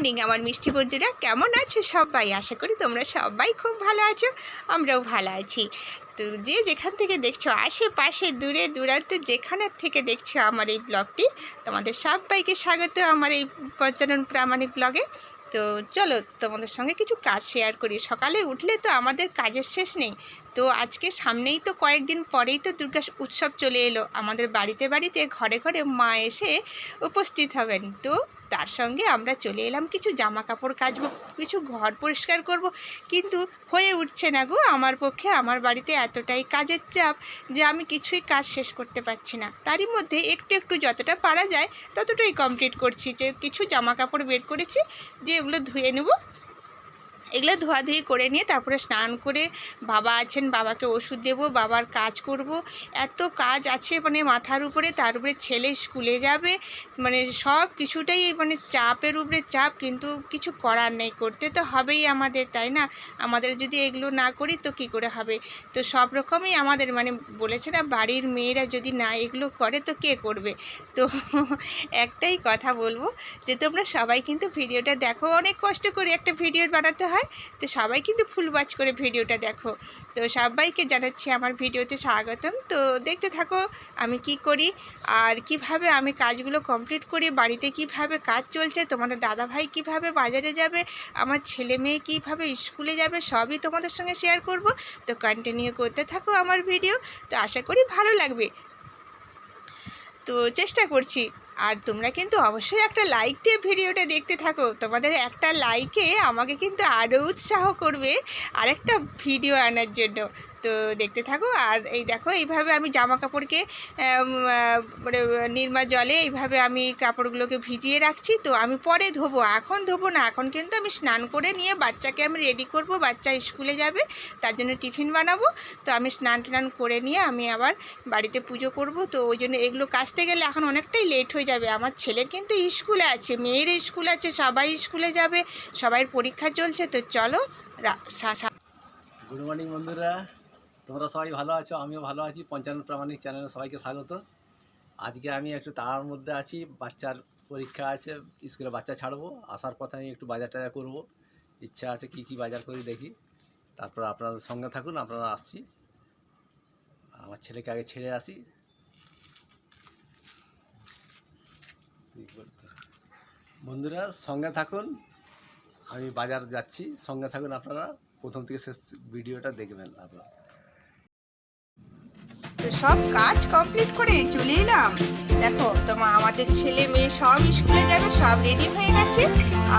Morning, আমার মিষ্টি বন্ধুরা, কেমন আছো সবাই? আশা করি তোমরা সবাই খুব ভালো আছো, আমরাও ভালো আছি। তো যে যেখান থেকে দেখছ, আশেপাশে দূরে দূরান্তে যেখানের থেকে দেখছ আমার এই ব্লগটি, তোমাদের সবাইকে স্বাগত আমার এই পঞ্চানন প্রামাণিক ব্লগে। তো চলো তোমাদের সঙ্গে কিছু কাজ শেয়ার করি। সকালে উঠলে তো আমাদের কাজের শেষ নেই তো আজকে সামনেই তো কয়েকদিন পরেই তো দুর্গা উৎসব চলে এলো। আমাদের বাড়িতে বাড়িতে ঘরে ঘরে মা এসে উপস্থিত হবেন। তো তার সঙ্গে আমরা চলে এলাম, কিছু জামা কাপড় কাচবো, কিছু ঘর পরিষ্কার করব। কিন্তু হয়ে উঠছে না গো আমার পক্ষে, আমার বাড়িতে এতটাই কাজের চাপ যে আমি কিছুই কাজ শেষ করতে পারছি না। তারই মধ্যে একটু একটু যতটা পারা যায় ততটাই কমপ্লিট করছি যে কিছু জামা কাপড় বের করেছি, যে এগুলো ধুয়ে নেব। এগুলো ধোয়াধুয়ি করে নিয়ে তারপরে স্নান করে বাবা আছেন, বাবাকে ওষুধ দেব, বাবার কাজ করব। এত কাজ আছে মানে মাথার উপরে, তার উপরে ছেলে স্কুলে যাবে মানে সব কিছুটাই মানে চাপের উপরে চাপ, কিন্তু কিছু করার নেই। করতে তো হবেই আমাদের, তাই না? আমাদের যদি এগুলো না করি তো কি করে হবে? তো সব রকমই আমাদের মানে বলেছে না, বাড়ির মেয়েরা যদি না এগুলো করে তো কে করবে? তো একটাই কথা বলব যে তোমরা সবাই কিন্তু ভিডিওটা দেখো। অনেক কষ্ট করে একটা ভিডিও বানাতে হয়। তো সবাই কিন্তু ফুল ওয়াচ করে ভিডিওটা দেখো। তো সবাইকে জানাচ্ছি আমার ভিডিওতে স্বাগতম। তো দেখতে থাকো আমি কি করি আর কীভাবে আমি কাজগুলো কমপ্লিট করি, বাড়িতে কীভাবে কাজ চলছে, তোমাদের দাদা ভাই কীভাবে বাজারে যাবে, আমার ছেলে মেয়ে কীভাবে স্কুলে যাবে, সবই তোমাদের সঙ্গে শেয়ার করব। তো কন্টিনিউ করতে থাকো আমার ভিডিও তো আশা করি ভালো লাগবে। তো চেষ্টা করছি। আর তোমরা কিন্তু অবশ্যই একটা লাইক দিয়ে ভিডিওটা দেখতে থাকো। তোমাদের একটা লাইকে আমাকে কিন্তু আরও উৎসাহ করবে আরেকটা ভিডিও আনার জন্য। তো দেখতে থাকো। আর এই দেখো, এইভাবে আমি জামা কাপড়কে মানে নির্মা জলে এইভাবে আমি কাপড়গুলোকে ভিজিয়ে রাখছি। তো আমি পরে ধোবো। এখন ধোবো না, এখন কিন্তু আমি স্নান করে নিয়ে বাচ্চাকে আমি রেডি করব। বাচ্চা স্কুলে যাবে, তার জন্য টিফিন বানাবো। তো আমি স্নান টান করে নিয়ে আমি আবার বাড়িতে পুজো করব। তো ওই জন্য এগুলো কাচতে গেলে এখন অনেকটাই লেট হয়ে যাবে। আমার ছেলের কিন্তু স্কুলে আছে, মেয়ের স্কুল আছে, সবাই স্কুলে যাবে, সবাই পরীক্ষা চলছে। তো চলো গুড মর্নিং বন্ধুরা। তোমরা সবাই ভালো আছো? আমিও ভালো আছি। পঞ্চান্ন প্রামাণিক চ্যানেলে সবাইকে স্বাগত। আজকে আমি একটু তাড়ার মধ্যে আছি। বাচ্চার পরীক্ষা আছে। স্কুলে বাচ্চা ছাড়বো। আসার পথে আমি একটু বাজার টাজার করব। ইচ্ছা আছে কি কি বাজার করি দেখি। তারপর আপনাদের সঙ্গে থাকুন, আপনারা আসছি। আমার ছেলেকে আগে ছেড়ে আসি। বন্ধুরা, সঙ্গে থাকুন। আমি বাজার যাচ্ছি। সঙ্গে থাকুন আপনারা। প্রথম থেকে শেষ ভিডিওটা দেখবেন আপনারা। সব কাজ কমপ্লিট করে চলে এলাম। দেখো তোমার আমাদের ছেলে মেয়ে সব স্কুলে যাবে, সব রেডি হয়ে গেছে।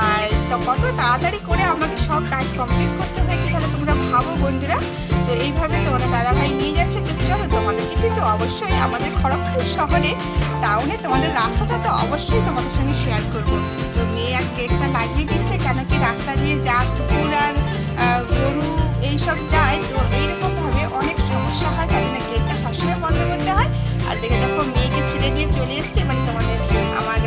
আর তো কত তাড়াতাড়ি করে আমাকে সব কাজ কমপ্লিট করতে হয়েছে, তাহলে তোমরা ভাবো বন্ধুরা। তো এইভাবে তোমাদের দাদাভাই নিয়ে যাচ্ছে। তো চলো, তোমাদেরকে কিন্তু অবশ্যই আমাদের খড়গপুর শহরে টাউনে তোমাদের রাস্তাটা তো অবশ্যই তোমাদের সঙ্গে শেয়ার করব। তো মেয়ে এক গেটটা লাগিয়ে দিচ্ছে, কেন কি রাস্তা দিয়ে যা কুকুর আর গরু এইসব যায়, তো এইরকমভাবে দেখে দেখো মেয়েকে ছেড়ে দিয়ে চলে এসছে মানে তোমাদের আমার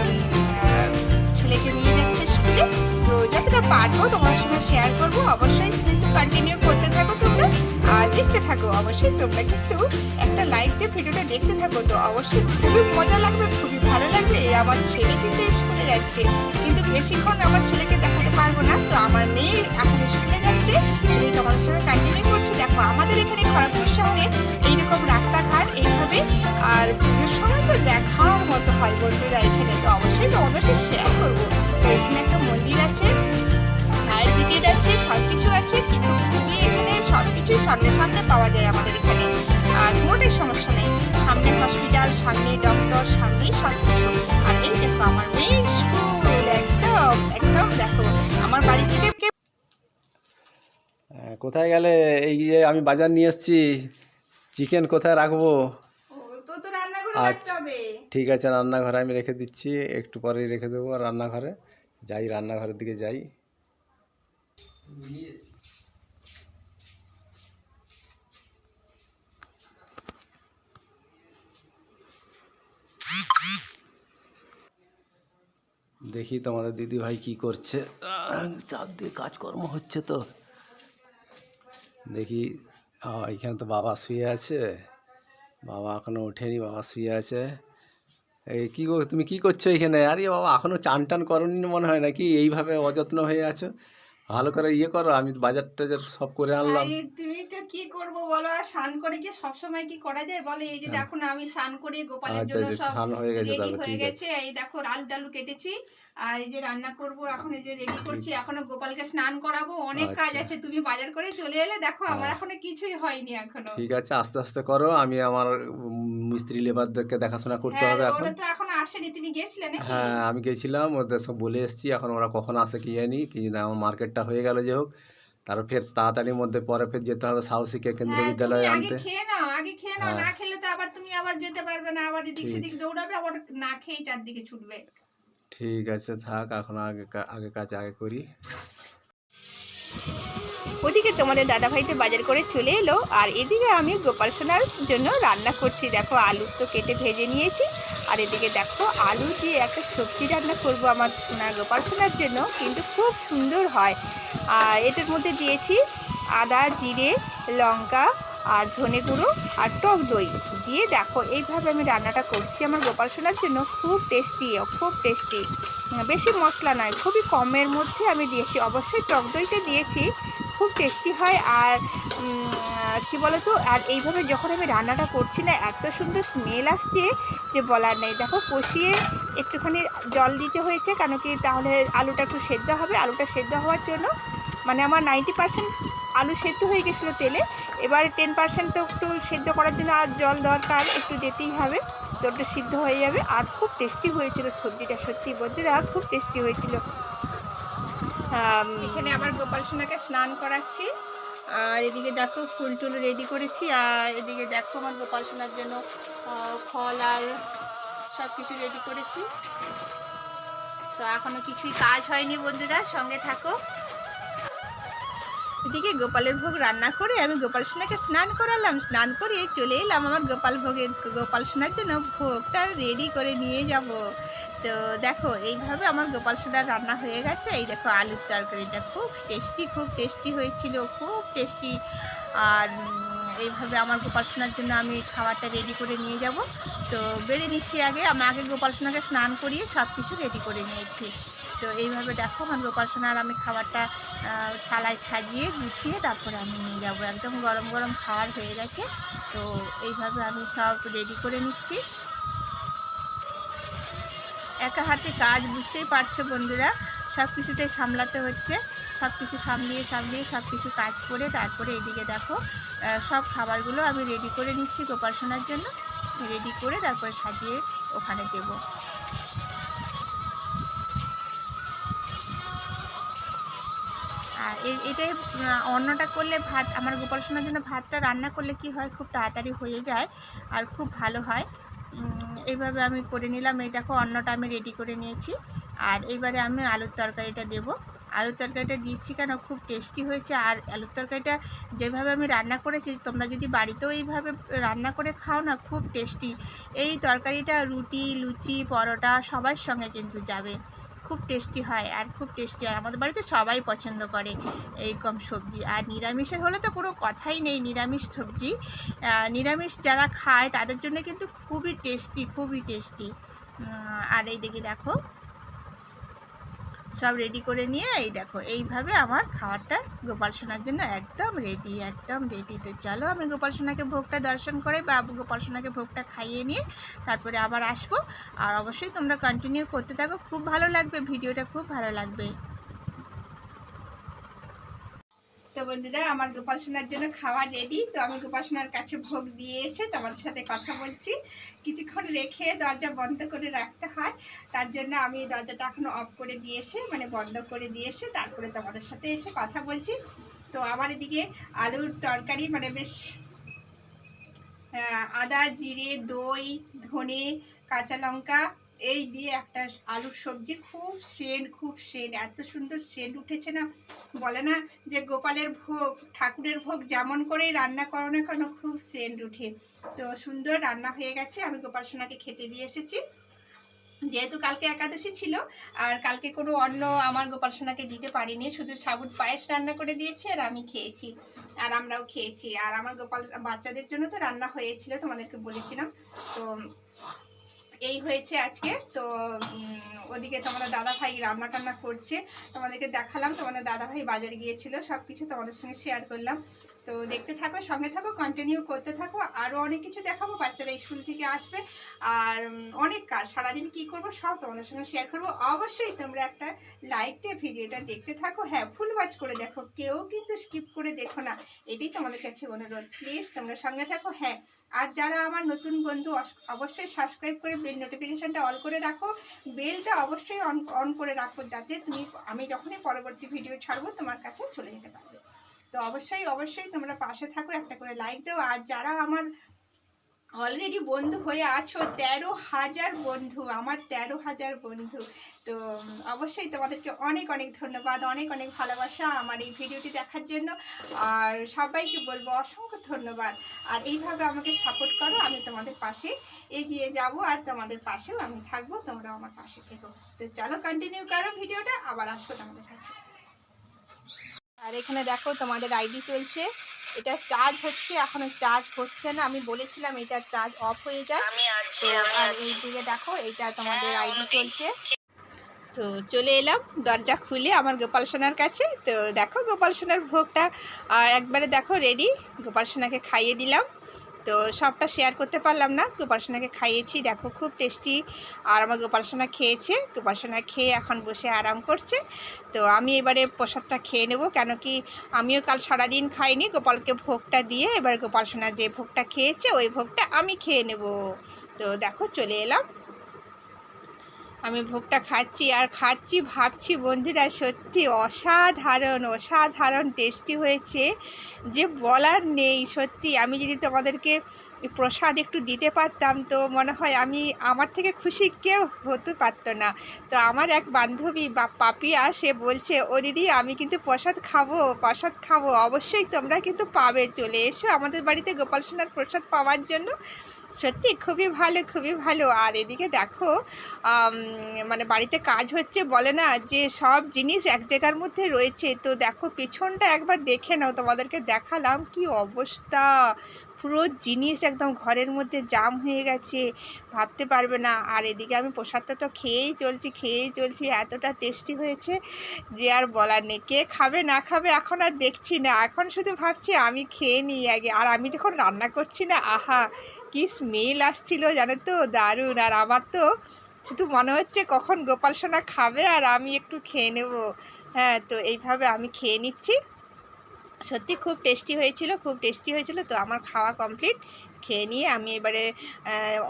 ছেলেকে নিয়ে যাচ্ছে স্কুলে। তো যতটা পারব তোমার সঙ্গে শেয়ার করব। অবশ্যই কিন্তু কন্টিনিউ করতে থাকো তোমরা। আর দেখতে থাকো, অবশ্যই তোমরা কিন্তু একটা লাইক দিয়ে ভিডিওটা দেখতে থাকো। তো অবশ্যই খুবই মজা লাগবে, খুবই ভালো লাগবে আমার ছেলে কিন্তু স্কুলে যাচ্ছে। কিন্তু বেশিক্ষণ আমার ছেলেকে দেখাতে পারব না, তো আমার মেয়ে এখন স্কুলে যাচ্ছে। সেটাই তোমাদের সঙ্গে কন্টিনিউ করছি। দেখো, আমাদের এখানে খড়গপুর শহরে এইরকম রাস্তাঘাট এইভাবে, আর পুজোর সময় তো দেখার মতো হয় বন্ধুরা এখানে, তো অবশ্যই তোমাদেরকে শেয়ার করব। তো এখানে একটা মন্দির আছে ফায়ার ব্রিগেড আছে সব কিছু আছে, কিন্তু এখানে সব কিছুই সামনে সামনে পাওয়া যায় আমাদের এখানে। আর কোনোটাই সমস্যা নেই। সামনে হসপিটাল সামনে ডক্টর সামনেই সব কিছু আর এই দেখো আমার মেয়ের স্কুল একদম একদম দেখো আমার বাড়ি থেকে কোথায় গেলে? এই যে আমি বাজার নিয়ে এসেছি। চিকেন কোথায় রাখব? আচ্ছা। ঠিক আছে রান্নাঘরে আমি রেখে দিচ্ছি। একটু পরেই রেখে দেবো রান্নাঘরে। যাই রান্নাঘরের দিকে যাই। দেখি তোমাদের দিদি ভাই কি করছে। চাপ দিয়ে কাজকর্ম হচ্ছে তো। দেখি এখানে তো বাবা শুয়ে আছে। বাবা এখনও ওঠেনি, বাবা শুয়ে আছে। এই কী তুমি কি করছ এখানে? আরে বাবা এখনও চান টান করনি মনে হয় নাকি? এইভাবে অযত্ন হয়ে আছো। ভালো করে ইয়ে করো, আমি বাজার টাজার সব করে আনলাম তো কি করব বলো আর স্নান করে কি সবসময় কি করা যায়? বলে এই যে হ্যাঁ। দেখো না আমি স্নান করে গোপালের আচ্ছা জন্য আচ্ছা সব হয়ে রেডি হয়ে গেছে। এই দেখো আলু টালু কেটেছি। আর এই যে রান্না করব এখন এই যে রেডি করছি এখনও গোপালকে স্নান করাবো। অনেক কাজ আচ্ছা। আছে তুমি বাজার করে চলে এলে দেখো আমার হ্যাঁ। এখনও কিছুই হয়নি এখনও। ঠিক আছে আস্তে আস্তে করো। আমি আমার মিস্ত্রি লেবারদেরকে দেখাশোনা করতে হ্যাঁ হবে এখন। তো এখন আসেনি। তুমি গেছিলে নাকি? হ্যাঁ আমি গেছিলাম ওদের সব বলে এসেছি। এখন ওরা কখন আসে কি জানি কি না আমার মার্কেটটা হয়ে গেল যে হোক। তারপর ফের তাড়াতাড়ির মধ্যে পরে ফের যেতে হবে সাহসীকে কেন্দ্রীয় হ্যাঁ, বিদ্যালয়ে আগে আনতে। খেয়ে নাও আগে খেয়ে নাও হ্যাঁ। না খেলে তো আবার তুমি আবার যেতে পারবে না আবার এদিক ঠিক। সেদিক দৌড়াবে আবার না খেয়ে চারদিকে ছুটবে। ঠিক আছে থাক এখন আগে কা- আগে কাজ আগে করি। ওদিকে তোমাদের দাদা ভাই তো বাজার করে চলে এলো আর এদিকে আমি গোপাল সোনার জন্য রান্না করছি। দেখো আলু তো কেটে ভেজে নিয়েছি। আর এদিকে দেখো, আলু দিয়ে একটা সবজি রান্না করব আমার সোনার গোপাল সোনার জন্য, কিন্তু খুব সুন্দর হয়। আর এটার মধ্যে দিয়েছি আদা, জিরে, লঙ্কা আর ধনে গুঁড়ো আর টক দই। দিয়ে দেখো, এইভাবে আমি রান্নাটা করছি আমার গোপাল সোনার জন্য। খুব টেস্টি খুব টেস্টি বেশি মশলা নয়, খুবই কমের মধ্যে আমি দিয়েছি। অবশ্যই টক দইটা দিয়েছি, খুব টেস্টি হয়। আর কি বলতো? আর এইভাবে যখন আমি রান্নাটা করছি না, এত সুন্দর স্মেল আসছে যে বলার নেই। দেখো, কষিয়ে একটুখানি জল দিতে হয়েছে, কেন কি তাহলে আলুটা একটু সেদ্ধ হবে। আলুটা সেদ্ধ হওয়ার জন্য মানে আমার নাইনটি পার্সেন্ট আলু সেদ্ধ হয়ে গেছিল তেলে। এবার টেন পার্সেন্ট তো একটু সেদ্ধ করার জন্য আর জল দরকার, একটু দিতেই হবে। তো ওটা সিদ্ধ হয়ে যাবে। আর খুব টেস্টি হয়েছিল সবজিটা, সত্যি বন্ধুরা, খুব টেস্টি হয়েছিল। এখানে আবার গোপাল সোনাকে স্নান করাচ্ছি। আর এদিকে দেখো ফুল টুল রেডি করেছি, আর এদিকে দেখো আমার গোপাল সোনার জন্য ফল আর সব কিছু রেডি করেছি। তো এখনও কিছুই কাজ হয়নি বন্ধুরা, সঙ্গে থাকো। এদিকে গোপালের ভোগ রান্না করে আমি গোপাল সোনাকে স্নান করালাম, স্নান করে চলে এলাম আমার গোপাল ভোগের, গোপাল সোনার জন্য ভোগটা রেডি করে নিয়ে যাব। তো দেখো, এইভাবে আমার গোপাল সোনার রান্না হয়ে গেছে। এই দেখো, আলুর তরকারিটা খুব টেস্টি খুব টেস্টি হয়েছিল, খুব টেস্টি আর এইভাবে আমার গোপাল সোনার জন্য আমি খাবারটা রেডি করে নিয়ে যাব। তো বেড়ে নিচ্ছি আগে। আমি আগে গোপাল সোনাকে স্নান করিয়ে সব কিছু রেডি করে নিয়েছি। তো এইভাবে দেখো, আমার গোপাল সোনার আমি খাবারটা থালায় সাজিয়ে গুছিয়ে তারপরে আমি নিয়ে যাব। একদম গরম গরম খাবার হয়ে গেছে। তো এইভাবে আমি সব রেডি করে নিচ্ছি। একা হাতে কাজ, বুঝতেই পারছ বন্ধুরা? সব কিছুটাই সামলাতে হচ্ছে। সব কিছু সামলিয়ে সামলিয়ে সব কিছু কাজ করে তারপরে এদিকে দেখো সব খাবারগুলো আমি রেডি করে নিচ্ছি গোপাল সোনার জন্য। রেডি করে তারপরে সাজিয়ে ওখানে দেবো। আর এটাই অন্নটা করলে ভাত, আমার গোপাল সোনার জন্য ভাতটা রান্না করলে কি হয়? খুব তাড়াতাড়ি হয়ে যায় আর খুব ভালো হয়। এইভাবে আমি করে নিলাম। এই দেখো অন্যটা আমি রেডি করে নিয়েছি। আর এইবারে আমি আলুর তরকারিটা দেব। আলুর তরকারিটা দিচ্ছি কেন? খুব টেস্টি হয়েছে। আর আলুর তরকারিটা যেভাবে আমি রান্না করেছি, তোমরা যদি বাড়িতেও এইভাবে রান্না করে খাও না, খুব টেস্টি এই তরকারিটা রুটি, লুচি, পরোটা সবার সঙ্গে কিন্তু যাবে। খুব টেস্টি হয় আর খুব টেস্টি আর আমাদের বাড়িতে সবাই পছন্দ করে এইরকম সবজি। আর নিরামিষের হলে তো কোনো কথাই নেই নিরামিষ সবজি। নিরামিষ যারা খায় তাদের জন্য কিন্তু খুবই টেস্টি খুবই টেস্টি। আর এই দেখি দেখো সব রেডি করে নিয়ে এই দেখো, এইভাবে আমার খাবারটা গোপাল সোনার জন্য একদম রেডি একদম রেডি তো চলো আমি গোপাল সোনাকে ভোগটা দর্শন করে বা গোপাল সোনাকে ভোগটা খাইয়ে নিয়ে তারপরে আবার আসব। আর অবশ্যই তোমরা কন্টিনিউ করতে থাকো। খুব ভালো লাগবে, ভিডিওটা খুব ভালো লাগবে। তো বন্ধুরা, আমার গোপাল সোনার জন্য খাবার রেডি তো আমি গোপাল সোনার কাছে ভোগ দিয়ে এসে তোমাদের সাথে কথা বলছি। কিছুক্ষণ রেখে দরজা বন্ধ করে রাখতে হয়। তার জন্য আমি দরজাটা এখনও অফ করে দিয়ে এসে মানে বন্ধ করে দিয়ে এসে তারপরে তোমাদের সাথে এসে কথা বলছি। তো আমার এদিকে আলুর তরকারি মানে বেশ আদা, জিরে, দই, ধনে, কাঁচা লঙ্কা এই দিয়ে একটা আলুর সবজি, খুব সেন্ট খুব সেন্ট এত সুন্দর সেন্ট উঠেছে না? বলে না যে গোপালের ভোগ, ঠাকুরের ভোগ যেমন করেই রান্না করো না কেন, খুব সেন্ট উঠে। তো সুন্দর রান্না হয়ে গেছে, আমি গোপাল সোনাকে খেতে দিয়ে এসেছি। যেহেতু কালকে একাদশী ছিল, আর কালকে কোনো অন্য আমার গোপাল সোনাকে দিতে পারিনি, শুধু সাবুত পায়েস রান্না করে দিয়েছি আর আমি খেয়েছি, আর আমরাও খেয়েছি। আর আমার গোপাল, বাচ্চাদের জন্য তো রান্না হয়েছিল, তোমাদেরকে বলেছিলাম। তো এই হয়েছে আজকে। তো ওদিকে তোমাদের দাদা ভাই রান্না টান্না করছে। তোমাদেরকে দেখালাম, তোমাদের দাদা ভাই বাজারে গিয়েছিল সব কিছু তোমাদের সঙ্গে শেয়ার করলাম। তো দেখতে থাকো, সঙ্গে থাকো কন্টিনিউ করতে থাকো। আরও অনেক কিছু দেখাবো, বাচ্চারা স্কুল থেকে আসবে। আর অনেক কাজ। সারাদিন কি করব সব তোমাদের সঙ্গে শেয়ার করব। অবশ্যই তোমরা একটা লাইক দিয়ে ভিডিওটা দেখতে থাকো। হ্যাঁ ফুল ওয়াচ করে দেখো। কেউ কিন্তু স্কিপ করে দেখো না। এটাই তোমাদের কাছে অনুরোধ। প্লিজ তোমরা সঙ্গে থাকো। হ্যাঁ আর যারা আমার নতুন বন্ধু অবশ্যই সাবস্ক্রাইব করে বেল নোটিফিকেশানটা অন করে রাখো। বেলটা অবশ্যই অন অন করে রাখো যাতে তুমি, আমি যখনই পরবর্তী ভিডিও ছাড়বো, তোমার কাছে চলে যেতে পারবে। তো অবশ্যই অবশ্যই তোমরা পাশে থাকো, একটা করে লাইক দাও। আর যারা আমার অলরেডি বন্ধু হয়ে আছো, তেরো হাজার বন্ধু, আমার তেরো হাজার বন্ধু, তো অবশ্যই তোমাদেরকে অনেক অনেক ধন্যবাদ, অনেক অনেক ভালোবাসা আমার এই ভিডিওটি দেখার জন্য। আর সবাইকে বলব অসংখ্য ধন্যবাদ। আর এইভাবে আমাকে সাপোর্ট করো, আমি তোমাদের পাশে এগিয়ে যাব, আর তোমাদের পাশেও আমি থাকব তোমরা আমার পাশে থেকো। তো চলো কন্টিনিউ করো ভিডিওটা আবার আসব তোমাদের কাছে। এখানে দেখো তোমাদের আইডি চলছে। এটা চার্জ হচ্ছে এখনও চার্জ হচ্ছে না। আমি বলেছিলাম এটা চার্জ অফ হয়ে যায়। আমি আছি তো আর এই দিকে দেখো এটা তোমাদের হ্যাঁ, আইডি চলছে। তো চলে এলাম দরজা খুলে আমার গোপাল সোনার কাছে। তো দেখো গোপাল সোনার ভোগটা একবারে দেখো রেডি গোপাল সোনাকে খাইয়ে দিলাম। তো সবটা শেয়ার করতে পারলাম না। গোপাল সোনাকে খাইয়েছি, দেখো খুব টেস্টি আর আমার গোপাল সোনা খেয়েছে, গোপাল সোনা খেয়ে এখন বসে আরাম করছে। তো আমি এবারে প্রসাদটা খেয়ে নেব, কেন কি আমিও কাল সারাদিন খাইনি, গোপালকে ভোগটা দিয়ে এবার গোপাল সোনা যে ভোগটা খেয়েছে, ওই ভোগটা আমি খেয়ে নেব। তো দেখো চলে এলাম। আমি ভোগটা খাচ্ছি আর খাচ্ছি, ভাবছি বন্ধুরা সত্যি অসাধারণ অসাধারণ টেস্টি হয়েছে। যে বলার নেই সত্যি। আমি যদি তোমাদেরকে প্রসাদ একটু দিতে পারতাম তো মনে হয় আমি, আমার থেকে খুশি কেউ হতে পারতো না। তো আমার এক বান্ধবী বা পাপিয়া সে বলছে, ও দিদি, আমি কিন্তু প্রসাদ খাব প্রসাদ খাব। অবশ্যই তোমরা কিন্তু পাবে। চলে এসো আমাদের বাড়িতে গোপাল সোনার প্রসাদ পাওয়ার জন্য। সত্যি খুবই ভালো খুবই ভালো। আর এদিকে দেখো মানে বাড়িতে কাজ হচ্ছে বলে না যে সব জিনিস এক জায়গার মধ্যে রয়েছে। তো দেখো, পেছনটা একবার দেখে নাও, তোমাদেরকে দেখালাম কি অবস্থা। পুরো জিনিস একদম ঘরের মধ্যে জাম হয়ে গেছে, ভাবতে পারবে না। আর এদিকে আমি প্রসাদটা তো খেয়েই চলছি খেয়েই চলছি, এতটা টেস্টি হয়েছে যে আর বলার নেই। কে খাবে, না খাবে, এখন আর দেখছি না। এখন শুধু ভাবছি আমি খেয়ে নিই আগে। আর আমি যখন রান্না করছি না, আহা! কি স্মেল আসছিল জানো তো? দারুণ। আর আমার তো শুধু মনে হচ্ছে কখন গোপাল সোনা খাবে আর আমি একটু খেয়ে নেব। হ্যাঁ তো এইভাবে আমি খেয়ে নিচ্ছি। সত্যি খুব টেস্টি হয়েছিল, খুব টেস্টি হয়েছিল। তো আমার খাওয়া কমপ্লিট। খেয়ে নিয়ে আমি এবারে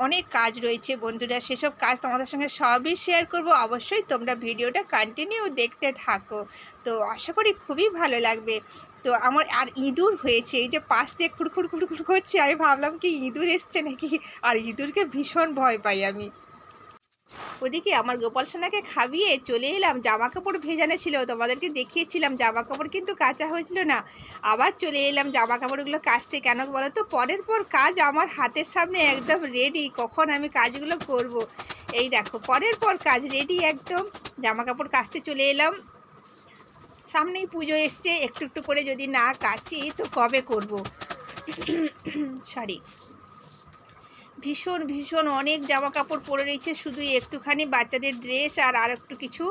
অনেক কাজ রয়েছে বন্ধুরা। সেসব কাজ তোমাদের সঙ্গে সবই শেয়ার করব। অবশ্যই তোমরা ভিডিওটা কন্টিনিউ দেখতে থাকো। তো আশা করি খুবই ভালো লাগবে। তো আমার, আর ইঁদুর হয়েছে। এই যে পাশ দিয়ে খুড়খুড় খুড়খুড় করছে, আমি ভাবলাম কি ইঁদুর এসছে নাকি? আর ইঁদুরকে ভীষণ ভয় পাই আমি। ওদিকে আমার গোপাল সোনাকে খাবিয়ে চলে এলাম। জামা কাপড় ভেজানো ছিল, তোমাদেরকে দেখিয়েছিলাম। জামা কাপড় কিন্তু কাঁচা হয়েছিল না। আবার চলে এলাম জামা কাপড়গুলো কাচতে। কেন বলো তো পরের পর কাজ আমার হাতের সামনে একদম রেডি কখন আমি কাজগুলো করব। এই দেখো, পরের পর কাজ রেডি একদম। জামা কাপড় কাচতে চলে এলাম। সামনেই পুজো এসছে। একটু একটু করে যদি না কাচি, তো কবে করব? সরি ভীষণ ভীষণ অনেক জামা কাপড় পরে রয়েছে। শুধু একটুখানি বাচ্চাদের ড্রেস আর আর একটু কিছু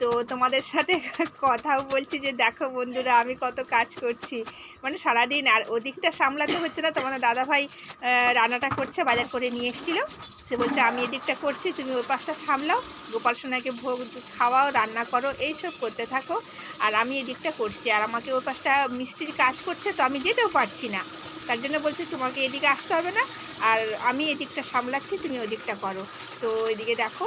তো তোমাদের সাথে কথাও বলছি যে, দেখো বন্ধুরা, আমি কত কাজ করছি। মানে সারাদিন, আর ওদিকটা সামলাতে হচ্ছে না তোমাদের দাদাভাই রান্নাটা করছে, বাজার করে নিয়ে এসেছিল। সে বলছে, আমি এদিকটা করছি, তুমি ওই পাশটা সামলাও, গোপাল সোনাকে ভোগ খাওয়াও, রান্না করো, এইসব করতে থাকো, আর আমি এদিকটা করছি। আর আমাকে ওই পাশটা মিস্ত্রির কাজ করছে, তো আমি যেতেও পারছি না। তার জন্য বলছি তোমাকে এদিকে আসতে হবে না, আর আমি এদিকটা সামলাচ্ছি, তুমি ওদিকটা করো। তো এদিকে দেখো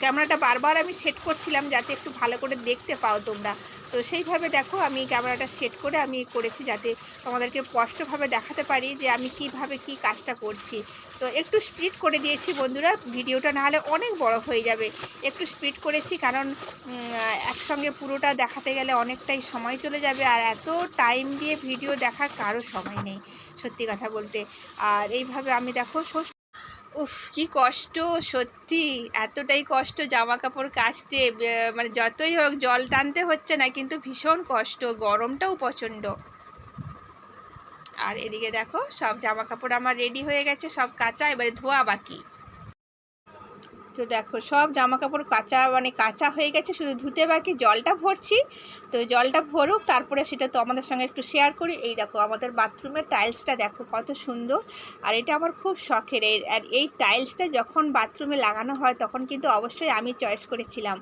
ক্যামেরাটা বারবার আমি সেট করছিলাম যাতে একটু ভালো করে দেখতে পাও তোমরা। তো সেইভাবে দেখো, আমি ক্যামেরাটা সেট করে আমি করেছি যাতে তোমাদেরকে স্পষ্টভাবে দেখাতে পারি যে আমি কীভাবে কি কাজটা করছি। তো একটু স্পিড করে দিয়েছি বন্ধুরা, ভিডিওটা না হলে অনেক বড় হয়ে যাবে। একটু স্পিড করেছি কারণ একসঙ্গে পুরোটা দেখাতে গেলে অনেকটাই সময় চলে যাবে, আর এত টাইম দিয়ে ভিডিও দেখার কারও সময় নেই। সত্যি কথা বলতে। আর এইভাবে আমি দেখো উফ, কি কষ্ট, সত্যি। এতটাই কষ্ট জামা কাপড় কাচতে মানে যতই হোক জল টানতে হচ্ছে না, কিন্তু ভীষণ কষ্ট, গরমটাও প্রচণ্ড। আর এদিকে দেখো, সব জামা কাপড় আমার রেডি হয়ে গেছে, সব কাঁচা, এবারে ধোয়া বাকি। তো দেখো, সব জামা কাপড় কাঁচা মানে কাঁচা হয়ে গেছে, শুধু ধুতে বাকি, জলটা ভরছি। তো জলটা ভরুক, তারপরে সেটা তো আমাদের সঙ্গে একটু শেয়ার করি। এই দেখো, আমাদের বাথরুমের টাইলসটা দেখো কত সুন্দর। আর এটা আমার খুব শখের এই আর এই টাইলসটা যখন বাথরুমে লাগানো হয়, তখন কিন্তু অবশ্যই আমি চয়েস করেছিলাম।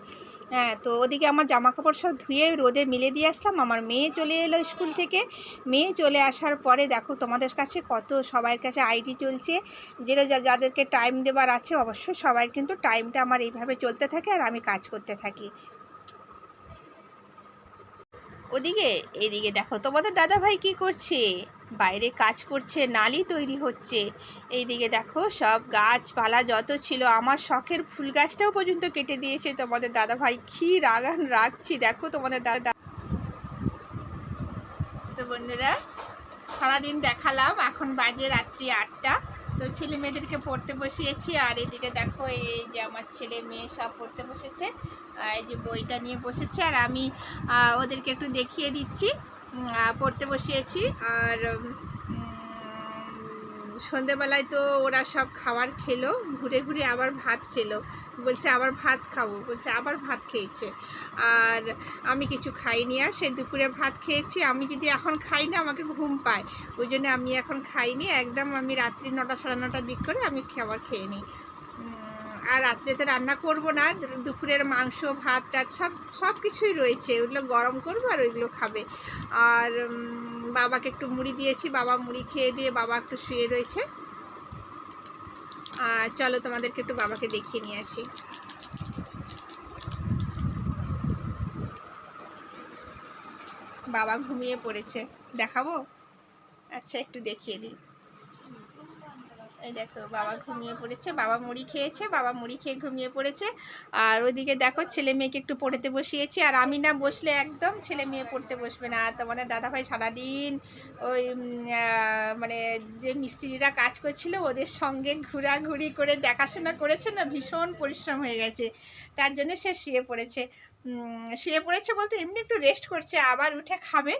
হ্যাঁ তো ওদিকে আমার জামা কাপড় সব ধুয়ে রোদে মিলে দিয়ে আসলাম। আমার মেয়ে চলে এলো স্কুল থেকে। মেয়ে চলে আসার পরে দেখো, তোমাদের কাছে কত সবার কাছে আইডি চলছে। যেটা যাদেরকে টাইম দেবার আছে, অবশ্যই সবার কিন্তু টাইমটা আমার এইভাবে চলতে থাকে আর আমি কাজ করতে থাকি। ওদিকে, এদিকে দেখো, তোমাদের দাদা ভাই কি করছে? বাইরে কাজ করছে, নালি তৈরি হচ্ছে। এইদিকে দেখো, সব গাছপালা যত ছিল, আমার শখের ফুল গাছটাও পর্যন্ত কেটে দিয়েছে তোমাদের দাদা ভাই কি রাগান রাখছি দেখো তোমাদের দাদা তো বন্ধুরা, সারাদিন দেখালাম, এখন বাজে রাত্রি আটটা। তো ছেলে মেয়েদেরকে পড়তে বসিয়েছি। আর এদিকে দেখো, এই যে আমার ছেলে মেয়ে সব পড়তে বসেছে। এই যে বইটা নিয়ে বসেছে। আর আমি ওদেরকে একটু দেখিয়ে দিচ্ছি। পড়তে বসিয়েছি। আর সন্ধেবেলায় তো ওরা সব খাবার খেলো, ঘুরে ঘুরে আবার ভাত খেলো। বলছে, আবার ভাত খাব। বলছে, আবার ভাত খেয়েছে। আর আমি কিছু খাইনি। আর সেই দুপুরে ভাত খেয়েছি। আমি যদি এখন খাই না, আমাকে ঘুম পায়। ওই জন্য আমি এখন খাইনি। একদম আমি রাত্রি নটা, সাড়ে নটার দিক করে আমি খাবার খেয়ে নিই। আর রাত্রে তো রান্না করব না। দুপুরের মাংস, ভাত, টাত সব সব কিছুই রয়েছে। ওগুলো গরম করব আর ওইগুলো খাবে। আর বাবাকে একটু মুড়ি দিয়েছি, বাবা মুড়ি খেয়ে দিয়ে বাবা একটু শুয়ে রয়েছে। আর চলো তোমাদেরকে একটু বাবাকে দেখিয়ে নিয়ে আসি। বাবা ঘুমিয়ে পড়েছে। দেখাবো? আচ্ছা একটু দেখিয়ে দিই। এই দেখো, বাবা ঘুমিয়ে পড়েছে, বাবা মুড়ি খেয়েছে, বাবা মুড়ি খেয়ে ঘুমিয়ে পড়েছে। আর ওইদিকে দেখো, ছেলে মেয়েকে একটু পড়তে বসিয়েছি, আর আমি না বসলে একদম ছেলে মেয়ে পড়তে বসবে না। তোমাদের দাদাভাই সারাদিন ওই মানে যে মিস্ত্রিরা কাজ করছিল, ওদের সঙ্গে ঘোরাঘুরি করে, দেখাশোনা করেছে না, ভীষণ পরিশ্রম হয়ে গেছে। তার জন্য সে শুয়ে পড়েছে। শুয়ে পড়েছে বলতে এমনি একটু রেস্ট করছে, আবার উঠে খাবে।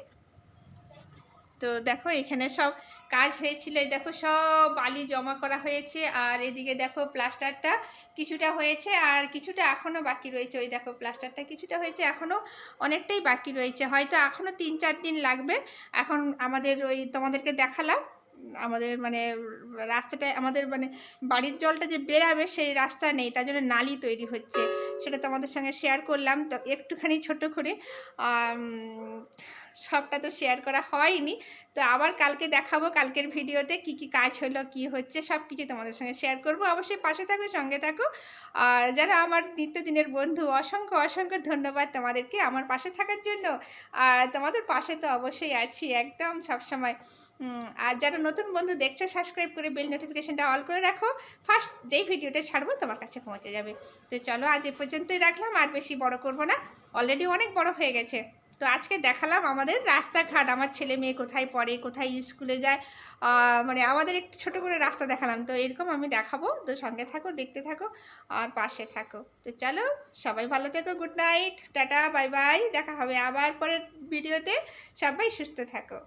তো দেখো, এখানে সব কাজ হয়েছিল। এই দেখো সব বালি জমা করা হয়েছে আর এদিকে দেখো প্লাস্টারটা কিছুটা হয়েছে আর কিছুটা এখনও বাকি রয়েছে। ওই দেখো প্লাস্টারটা কিছুটা হয়েছে এখনও অনেকটাই বাকি রয়েছে। হয়তো এখনও তিন চার দিন লাগবে। এখন আমাদের ওই তোমাদেরকে দেখালাম, আমাদের মানে রাস্তাটা আমাদের মানে বাড়ির জলটা যে বেরাবে সেই রাস্তা নেই, তার জন্য নালি তৈরি হচ্ছে। সেটা তোমাদের সঙ্গে শেয়ার করলাম, তো একটুখানি ছোট করে। সবটা তো শেয়ার করা হয়নি। তো আবার কালকে দেখাবো, কালকের ভিডিওতে কি কি কাজ হলো, কি হচ্ছে সব কিছু তোমাদের সঙ্গে শেয়ার করব। অবশ্যই পাশে থাকো, সঙ্গে থাকো। আর যারা আমার নিত্যদিনের বন্ধু, অসংখ্য অসংখ্য ধন্যবাদ তোমাদেরকে আমার পাশে থাকার জন্য। আর তোমাদের পাশে তো অবশ্যই আছি একদম সবসময়। আর যারা নতুন বন্ধু দেখছ সাবস্ক্রাইব করে বেল নোটিফিকেশনটা অল করে রাখো। ফার্স্ট যেই ভিডিওটা ছাড়বো, তোমার কাছে পৌঁছে যাবে। তো চলো আজ এ পর্যন্তই রাখলাম, আর বেশি বড় করব না। অলরেডি অনেক বড় হয়ে গেছে। তো আজকে দেখালাম আমাদের রাস্তাঘাট। আমার ছেলে মেয়ে কোথায় পড়ে, কোথায় স্কুলে যায় মানে আমাদের একটু ছোটো করে রাস্তা দেখালাম। তো এরকম আমি দেখাবো। তো সঙ্গে থাকো, দেখতে থাকো, আর পাশে থাকো। তো চলো, সবাই ভালো থেকো, good night, tata, bye bye, দেখা হবে আবার পরের ভিডিওতে। সবাই সুস্থ থাকো।